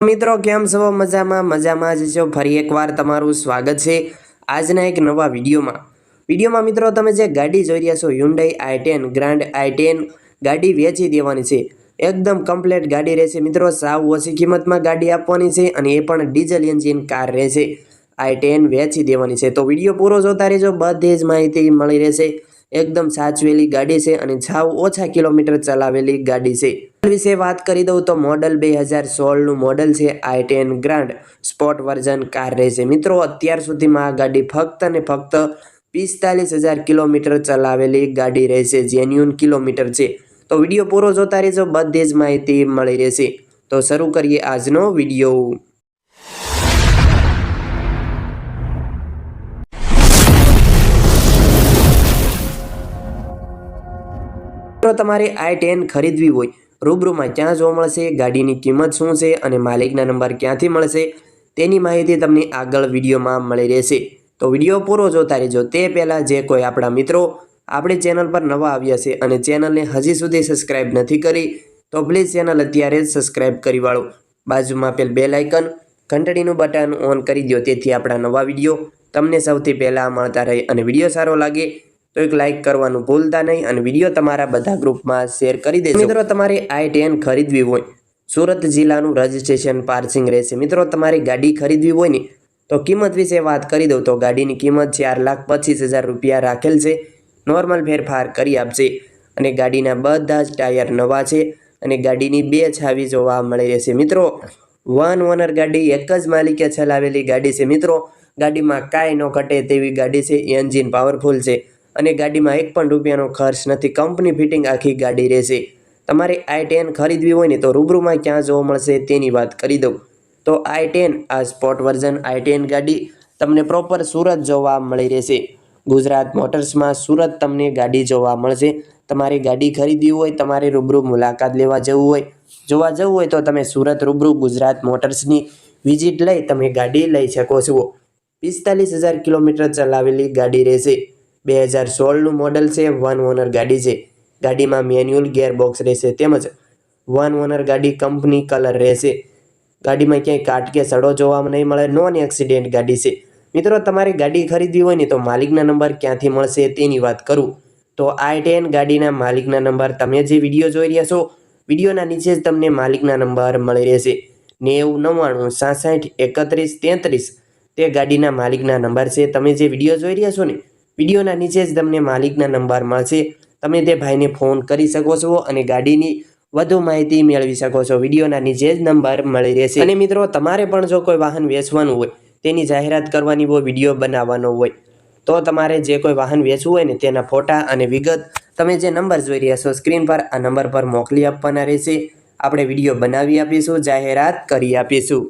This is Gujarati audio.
મિત્રો, કેમ છો? મજામાં મજામાં જ છો? ફરી એકવાર તમારું સ્વાગત છે આજના એક નવા વિડીયોમાં. વિડીયોમાં મિત્રો, તમે જે ગાડી જોઈ રહ્યા છો Hyundai I ten grand I ten ગાડી વેચી દેવાની છે. એકદમ કમ્પ્લેટ ગાડી રહેશે. મિત્રો, સાવ ઓછી કિંમતમાં ગાડી આપવાની છે અને એ પણ ડીઝલ એન્જિન કાર રહેશે. આઈ ટેન વેચી દેવાની છે. તો વીડિયો પૂરો જોતા રહેજો. બધી જ માહિતી મળી રહેશે. એકદમ સાચવેલી ગાડી છે અને સાવ ઓછા કિલોમીટર ચલાવેલી ગાડી છે. વિશે વાત કરી દઉં તો મોડલ બે હજાર સોળનું મોડલ છે I ten grand sport version car રહેશે મિત્રો, અત્યાર સુધીમાં આ ગાડી ફક્ત અને ફક્ત પિસ્તાલીસ હજાર કિલોમીટર ચલાવેલી ગાડી રહેશે જેન્યુન કિલોમીટર છે. તો વીડિયો પૂરો જોતા રહેજો, બધી જ માહિતી મળી રહેશે. તો શરૂ કરીએ આજનો વીડિયો. તમારે આઈ ટેન ખરીદવી હોય રૂબરૂમાં ક્યાં જોવા મળશે, ગાડીની કિંમત શું છે અને માલિકના નંબર ક્યાંથી મળશે, તેની માહિતી તમને આગળ વિડીયોમાં મળી રહેશે. તો વીડિયો પૂરો જોતા રહેજો. તે પહેલાં જે કોઈ આપણા મિત્રો આપણી ચેનલ પર નવા આવ્યા છે અને ચેનલને હજી સુધી સબસ્ક્રાઇબ નથી કરી, તો પ્લીઝ ચેનલ અત્યારે જ સબસ્ક્રાઇબ કરી વાળો. બાજુમાં પેલ બેલ આઇકન, ઘંટડીનું બટન ઓન કરી દો તેથી આપણા નવા વીડિયો તમને સૌથી પહેલાં મળતા રહે અને વીડિયો સારો લાગે તો એક લાઇક કરવાનું ભૂલતા નહીં અને વીડિયો તમારા બધા ગ્રુપમાં શેર કરી દેજો. મિત્રો, તમારે આઈ ખરીદવી હોય, સુરત જિલ્લાનું રજિસ્ટ્રેશન પાર્સિંગ રહેશે. મિત્રો, તમારી ગાડી ખરીદવી હોય ને, તો કિંમત વિશે વાત કરી દઉં. તો ગાડીની કિંમત ચાર લાખ પચીસ હજાર રૂપિયા રાખેલ છે. નોર્મલ ફેરફાર કરી આપશે અને ગાડીના બધા જ ટાયર નવા છે અને ગાડીની બે છાવી જોવા મળી રહેશે. મિત્રો વન ઓનર ગાડી એક જ માલિકે ચલાવેલી ગાડી છે. મિત્રો, ગાડીમાં કાંઈ ન ઘટે તેવી ગાડી છે. એન્જિન પાવરફુલ છે. અને ગાડીમાં એક પણ રૂપિયાનો ખર્ચ નથી. કંપની ફિટિંગ આખી ગાડી રહેશે. તમારે આઈ ટેન ખરીદવી હોય ને તો રૂબરૂમાં ક્યાં જોવા મળશે તેની વાત કરી દઉં. તો આઈ ટેન, આ સ્પોર્ટ વર્ઝન આઈ ટેન ગાડી તમને પ્રોપર સુરત જોવા મળી રહેશે. ગુજરાત મોટર્સમાં સુરત તમને ગાડી જોવા મળશે. તમારી ગાડી ખરીદવી હોય, તમારે રૂબરૂ મુલાકાત લેવા જવું હોય. જોવા જવું હોય તો તમે સુરત રૂબરૂ ગુજરાત મોટર્સની વિઝિટ લઈ તમે ગાડી લઈ શકો છો. પિસ્તાલીસ હજાર કિલોમીટર ચલાવેલી ગાડી રહેશે. બે હજાર સોળનું મોડલ છે, વન ઓનર ગાડી છે. ગાડીમાં મેન્યુઅલ ગેરબોક્સ રહેશે તેમજ વન ઓનર ગાડી કંપની કલર રહેશે. ગાડીમાં ક્યાંય કાટ કે સડો જોવા નહીં મળે, નોન એક્સિડેન્ટ ગાડી છે. મિત્રો, તમારે ગાડી ખરીદવી હોય ને તો માલિકના નંબર ક્યાંથી મળશે તેની વાત કરું. તો આઈ ટેન ગાડીના માલિકના નંબર તમે જે વીડિયો જોઈ રહ્યા છો, વિડીયોના નીચે જ તમને માલિકના નંબર મળી રહેશે. નેવું, નવ્વાણું, સાસઠ, એકત્રીસ, તેત્રીસ તે ગાડીના માલિકના નંબર છે. તમે જે વીડિયો જોઈ રહ્યા છો ને વિડીયોના નીચે જ તમને માલિકના નંબર મળશે. તમે તે ભાઈને ફોન કરી શકો છો અને ગાડીની વધુ માહિતી મેળવી શકો છો. વિડીયોના નીચે જ નંબર મળી રહેશે. અને મિત્રો, તમારે પણ જો કોઈ વાહન વેચવાનું હોય, તેની જાહેરાત કરવાની હોય, વીડિયો બનાવવાનો હોય, તો તમારે જે કોઈ વાહન વેચવું હોય ને, તેના ફોટા અને વિગત તમે જે નંબર જોઈ રહ્યા છો, સ્ક્રીન પર આ નંબર પર મોકલી આપવાના રહેશે. આપણે વીડિયો બનાવી આપીશું, જાહેરાત કરી આપીશું.